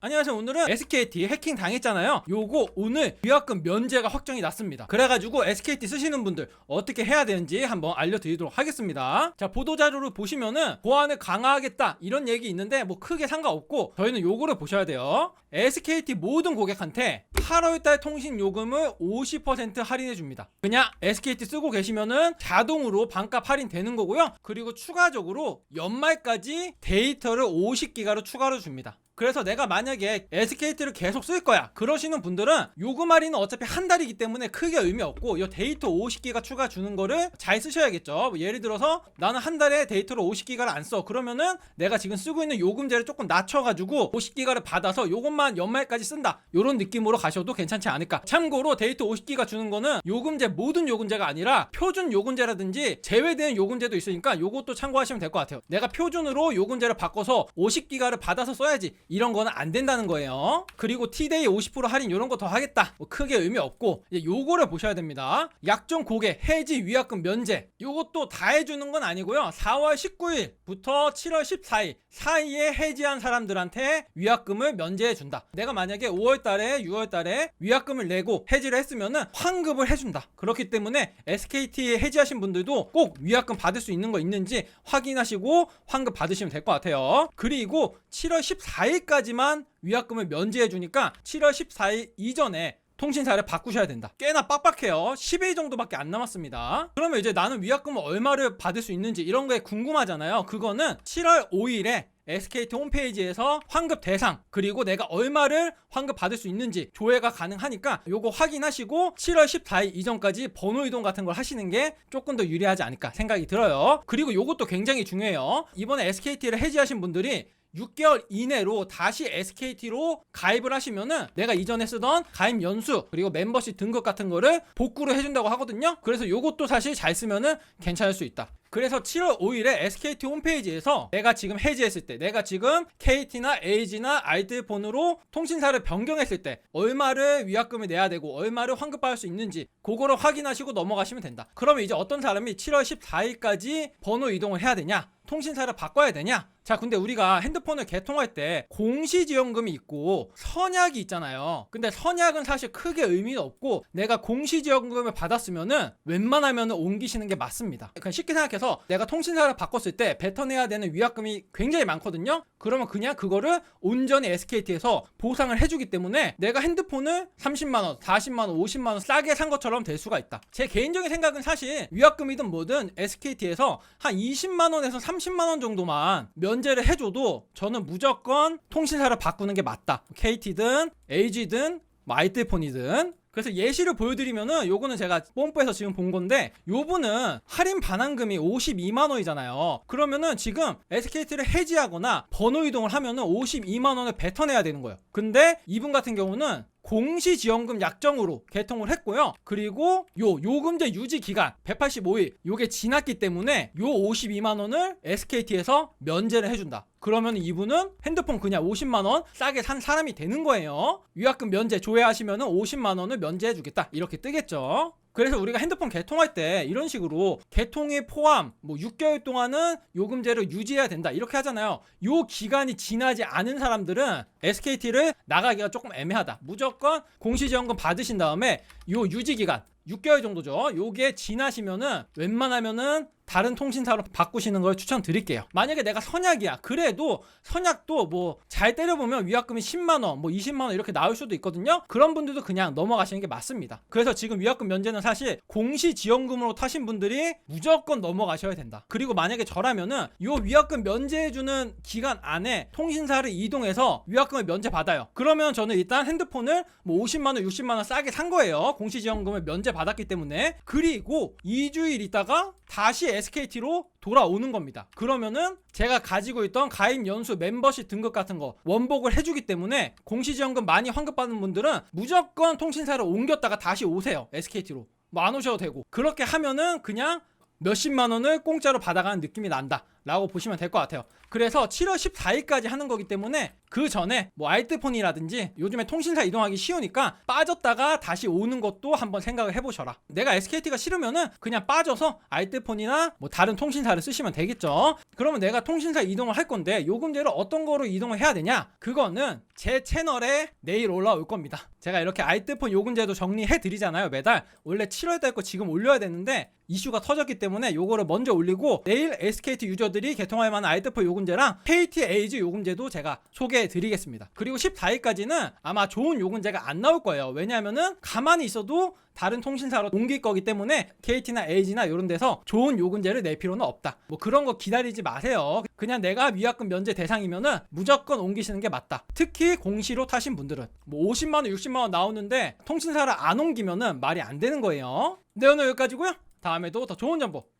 안녕하세요. 오늘은 SKT 해킹 당했잖아요. 요거 오늘 위약금 면제가 확정이 났습니다. 그래가지고 SKT 쓰시는 분들 어떻게 해야 되는지 한번 알려드리도록 하겠습니다. 자 보도자료를 보시면은 보안을 강화하겠다 이런 얘기 있는데 뭐 크게 상관없고 저희는 요거를 보셔야 돼요. SKT 모든 고객한테 8월달 통신 요금을 50% 할인해 줍니다. 그냥 SKT 쓰고 계시면은 자동으로 반값 할인 되는 거고요. 그리고 추가적으로 연말까지 데이터를 50기가로 추가로 줍니다. 그래서 내가 만약에 SKT를 계속 쓸 거야. 그러시는 분들은 요금 할인은 어차피 한 달이기 때문에 크게 의미 없고 요 데이터 50기가 추가 주는 거를 잘 쓰셔야겠죠. 뭐 예를 들어서 나는 한 달에 데이터를 50기가를 안 써. 그러면은 내가 지금 쓰고 있는 요금제를 조금 낮춰가지고 50기가를 받아서 요것만 연말까지 쓴다. 요런 느낌으로 가셔도 괜찮지 않을까. 참고로 데이터 50기가 주는 거는 요금제 모든 요금제가 아니라 표준 요금제라든지 제외된 요금제도 있으니까 요것도 참고하시면 될 것 같아요. 내가 표준으로 요금제를 바꿔서 50기가를 받아서 써야지 이런 거는 안 된다는 거예요. 그리고 T데이 50% 할인 이런 거 더 하겠다. 뭐 크게 의미 없고 이제 요거를 보셔야 됩니다. 약정 고객 해지 위약금 면제. 요것도 다 해주는 건 아니고요. 4월 19일부터 7월 14일 사이에 해지한 사람들한테 위약금을 면제해 준다. 내가 만약에 5월 달에 6월 달에 위약금을 내고 해지를 했으면은 환급을 해준다. 그렇기 때문에 SKT 해지하신 분들도 꼭 위약금 받을 수 있는 거 있는지 확인하시고 환급 받으시면 될 것 같아요. 그리고 7월 14일 까지만 위약금을 면제해 주니까 7월 14일 이전에 통신사를 바꾸셔야 된다. 꽤나 빡빡해요. 10일 정도밖에 안 남았습니다. 그러면 이제 나는 위약금을 얼마를 받을 수 있는지 이런 게 궁금하잖아요. 그거는 7월 5일에 SKT 홈페이지에서 환급 대상 그리고 내가 얼마를 환급 받을 수 있는지 조회가 가능하니까 요거 확인하시고 7월 14일 이전까지 번호 이동 같은 걸 하시는 게 조금 더 유리하지 않을까 생각이 들어요. 그리고 요것도 굉장히 중요해요. 이번에 SKT를 해지하신 분들이 6개월 이내로 다시 SKT로 가입을 하시면은 내가 이전에 쓰던 가입 연수 그리고 멤버십 등급 같은 거를 복구를 해준다고 하거든요. 그래서 요것도 사실 잘 쓰면은 괜찮을 수 있다. 그래서 7월 5일에 SKT 홈페이지에서 내가 지금 해지했을 때 내가 지금 KT나 AG나 알뜰폰으로 통신사를 변경했을 때 얼마를 위약금을 내야 되고 얼마를 환급받을 수 있는지 그거를 확인하시고 넘어가시면 된다. 그러면 이제 어떤 사람이 7월 14일까지 번호 이동을 해야 되냐? 통신사를 바꿔야 되냐? 자, 근데 우리가 핸드폰을 개통할 때 공시지원금이 있고 선약이 있잖아요. 근데 선약은 사실 크게 의미가 없고 내가 공시지원금을 받았으면은 웬만하면 옮기시는 게 맞습니다. 그냥 쉽게 생각해서 내가 통신사를 바꿨을 때 뱉어내야 되는 위약금이 굉장히 많거든요. 그러면 그냥 그거를 온전히 SKT에서 보상을 해주기 때문에 내가 핸드폰을 30만원, 40만원, 50만원 싸게 산 것처럼 될 수가 있다. 제 개인적인 생각은 사실 위약금이든 뭐든 SKT에서 한 20만원에서 30만원 정도만 면 제를 해줘도 저는 무조건 통신사를 바꾸는 게 맞다. KT든 AG든 뭐 아이텔폰이든 그래서 예시를 보여드리면은 요거는 제가 뽐뿌에서 지금 본 건데 요분은 할인 반환금이 52만 원이잖아요. 그러면은 지금 SKT를 해지하거나 번호 이동을 하면은 52만 원을 뱉어내야 되는 거예요. 근데 이분 같은 경우는 공시지원금 약정으로 개통을 했고요. 그리고 요 요금제 유지 기간 185일 요게 지났기 때문에 요 52만 원을 SKT에서 면제를 해준다. 그러면 이분은 핸드폰 그냥 50만 원 싸게 산 사람이 되는 거예요. 위약금 면제 조회하시면은 50만 원을 면제해 주겠다. 이렇게 뜨겠죠. 그래서 우리가 핸드폰 개통할 때 이런 식으로 개통이 포함 뭐 6개월 동안은 요금제를 유지해야 된다 이렇게 하잖아요. 요 기간이 지나지 않은 사람들은 SKT를 나가기가 조금 애매하다. 무조건 공시지원금 받으신 다음에 요 유지 기간 6개월 정도죠. 요게 지나시면은 웬만하면은 다른 통신사로 바꾸시는 걸 추천드릴게요. 만약에 내가 선약이야. 그래도 선약도 뭐 잘 때려보면 위약금이 10만원, 뭐 20만원 이렇게 나올 수도 있거든요. 그런 분들도 그냥 넘어가시는 게 맞습니다. 그래서 지금 위약금 면제는 사실 공시지원금으로 타신 분들이 무조건 넘어가셔야 된다. 그리고 만약에 저라면은 요 위약금 면제해주는 기간 안에 통신사를 이동해서 위약금을 면제받아요. 그러면 저는 일단 핸드폰을 뭐 50만원, 60만원 싸게 산 거예요. 공시지원금을 면제 받았기 때문에. 그리고 2주일 있다가 다시 SKT로 돌아오는 겁니다. 그러면은 제가 가지고 있던 가입 연수 멤버십 등급 같은 거 원복을 해주기 때문에 공시지원금 많이 환급받는 분들은 무조건 통신사를 옮겼다가 다시 오세요. SKT로. 뭐 안 오셔도 되고. 그렇게 하면은 그냥 몇십만 원을 공짜로 받아가는 느낌이 난다. 라고 보시면 될 것 같아요. 그래서 7월 14일까지 하는 거기 때문에 그 전에 뭐 알뜰폰이라든지 요즘에 통신사 이동하기 쉬우니까 빠졌다가 다시 오는 것도 한번 생각을 해보셔라. 내가 SKT가 싫으면은 그냥 빠져서 알뜰폰이나 뭐 다른 통신사를 쓰시면 되겠죠. 그러면 내가 통신사 이동을 할 건데 요금제를 어떤 거로 이동을 해야 되냐? 그거는 제 채널에 내일 올라올 겁니다. 제가 이렇게 알뜰폰 요금제도 정리해 드리잖아요 매달. 원래 7월달 거 지금 올려야 되는데 이슈가 터졌기 때문에 요거를 먼저 올리고 내일 SKT 유저들 이 개통할 만한 알뜰폰 요금제랑 KT 에이즈 요금제도 제가 소개해 드리겠습니다. 그리고 14일까지는 아마 좋은 요금제가 안 나올 거예요. 왜냐하면은 가만히 있어도 다른 통신사로 옮길 거기 때문에 KT나 에이지나 이런 데서 좋은 요금제를 낼 필요는 없다. 뭐 그런 거 기다리지 마세요. 그냥 내가 위약금 면제 대상이면은 무조건 옮기시는 게 맞다. 특히 공시로 타신 분들은 뭐 50만 원, 60만 원 나오는데 통신사를 안 옮기면은 말이 안 되는 거예요. 네 오늘 여기까지고요. 다음에도 더 좋은 정보